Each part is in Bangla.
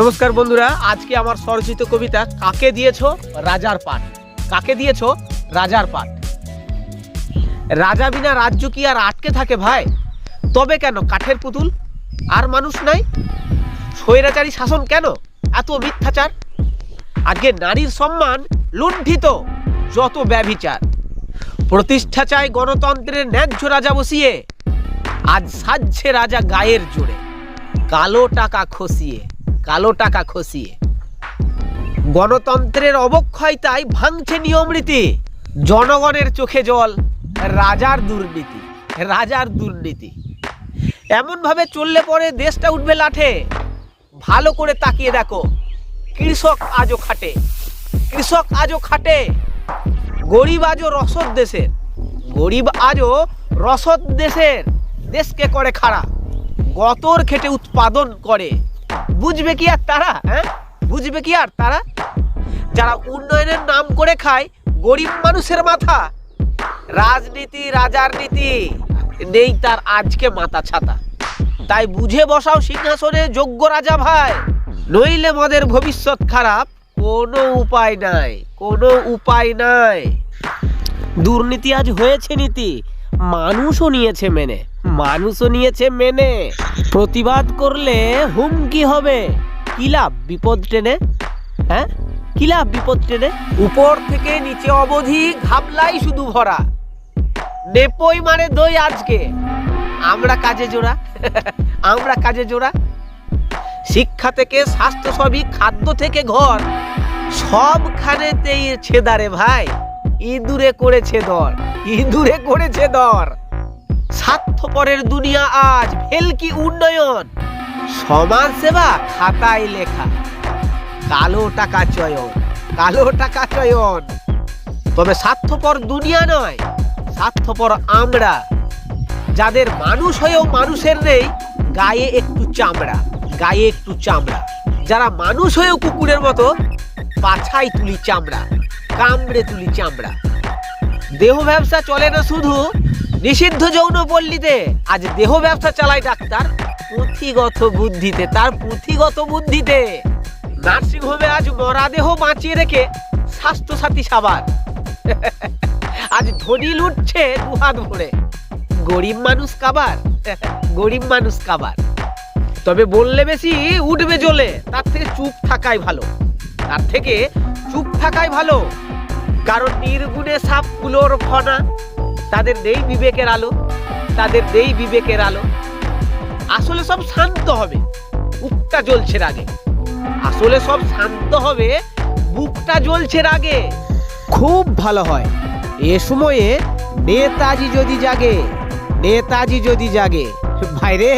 নমস্কার বন্ধুরা, আজকে আমার স্বরচিত কবিতা, কাকে দিয়েছ রাজার পাঠ? কাকে দিয়েছ রাজার পাঠ? রাজা বিনা রাজ্য কি আর আটকে থাকে ভাই? তবে কেন কাঠের পুতুল? আর মানুষ নাই? স্বৈরাচারী শাসন কেন? এত মিথ্যাচার? আজকে নারীর সম্মান লুণ্ঠিত যত ব্যভিচার। প্রতিষ্ঠা চায় গণতন্ত্রের ন্যায্য রাজা বসিয়ে, আজ সাজছে রাজা গায়ের জোরে। কালো টাকা খসিয়ে। কালো টাকা খসিয়ে। গণতন্ত্রের অবক্ষয় তাই ভাঙছে নিয়ম রীতি জনগণের চোখে জল, রাজার দুর্নীতি রাজার দুর্নীতি। এমনভাবে চললে পরে দেশটা উঠবে লাঠে। ভালো করে তাকিয়ে দেখো, কৃষক আজও খাটে, কৃষক আজও খাটে। গরিব আজও রসদ দেশের, গরিব আজও রসদ দেশের। দেশকে করে খাড়া, গতর খেটে উৎপাদন করে। বুঝবে কি আর তারা হ্যাঁ? বুঝবে কি আর তারা? যারা উন্নয়নের নাম করে খায়, গরিব মানুষের মাথা। রাজনীতি রাজার নীতি, নেই তার আজকে মাথা ছাতা। তাই বুঝে বসাও সিংহাসনে যোগ্য রাজা ভাই। নইলে মদের ভবিষ্যৎ খারাপ, কোনো উপায় নাই, কোনো উপায় নাই। দুর্নীতি আজ হয়েছে নীতি, মানুষও নিয়েছে মেনে, মানুষও নিয়েছে মেনে। প্রতিবাদ করলে হুমকি হবে। কি লাভ? বিপদ টেনে? হ্যাঁ? কি লাভ বিপদ টেনে? উপর থেকে নিচে অবধি ঘাবলাই শুধু ভরা। নেপই মানে দই আজকে। আমরা কাজে জোড়া। আমরা কাজে জোড়া। শিক্ষা থেকে স্বাস্থ্য সবই খাদ্য থেকে ঘর। সবখানেতেই ছেদারে ভাই। ইঁদুরে করেছে দর ইঁদুরে করেছে দর। স্বার্থপরের দুনিয়া আজ ভেলকি উন্নয়ন? সমাজ সেবা খাতায় লেখা। কালো টাকা চয়ন, কালো টাকা চয়ন। তবে স্বার্থপর দুনিয়া নয়, স্বার্থপর আমরা। যাদের মানুষ হয়েও মানুষের নেই, গায়ে একটু চামড়া, গায়ে একটু চামড়া। যারা মানুষ হয়েও কুকুরের মতো পাছাই তুলি চামড়া, কামড়ে তুলি চামড়া। দেহ ব্যবসা চলে না শুধু নিষিদ্ধ যৌন পল্লীতে। আজ দেহ ব্যবসা চালায় ডাক্তার। পুঁথিগত বুদ্ধিতে, তার পুঁথিগত বুদ্ধিতে। নার্সিং হোমে আজ মরা দেহ বাঁচিয়ে রেখে স্বাস্থ্য সাথী সাবান। আজ ধনী লুটছে দুহাত ভরে। গরিব মানুষ কাবার, গরিব মানুষ কাবার। তবে বললে বেশি উঠবে জ্বলে, তার থেকে চুপ থাকাই ভালো। তার থেকে চুপ থাকাই ভালো। কারণ নির্গুণে সাপ কুলোর ফনা তাদের নেই বিবেকের আলো, তাদের নেই বিবেকের আলো। আসলে সব শান্ত হবে, বুকটা জ্বলছে রাগে। আসলে সব শান্ত হবে, বুকটা জ্বলছে আগে খুব ভালো হয়। এ সময়ে নেতাজি যদি জাগে, নেতাজি যদি জাগে, ভাইরে,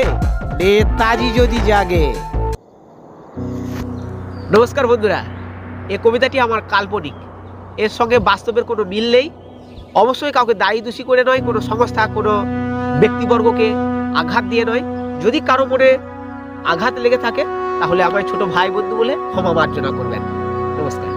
নেতাজি যদি জাগে। নমস্কার বন্ধুরা এই কবিতাটি আমার কাল্পনিক। এর সঙ্গে বাস্তবের কোনো মিল নেই। অবশ্যই কাউকে দায়ী দোষী করে নয়, কোনো সংস্থা, কোনো ব্যক্তিবর্গকে আঘাত দিয়ে নয়। যদি কারও মনে আঘাত লেগে থাকে, তাহলে আমার ছোট ভাই বন্ধু বলে ক্ষমা মার্জনা করবেন। নমস্কার।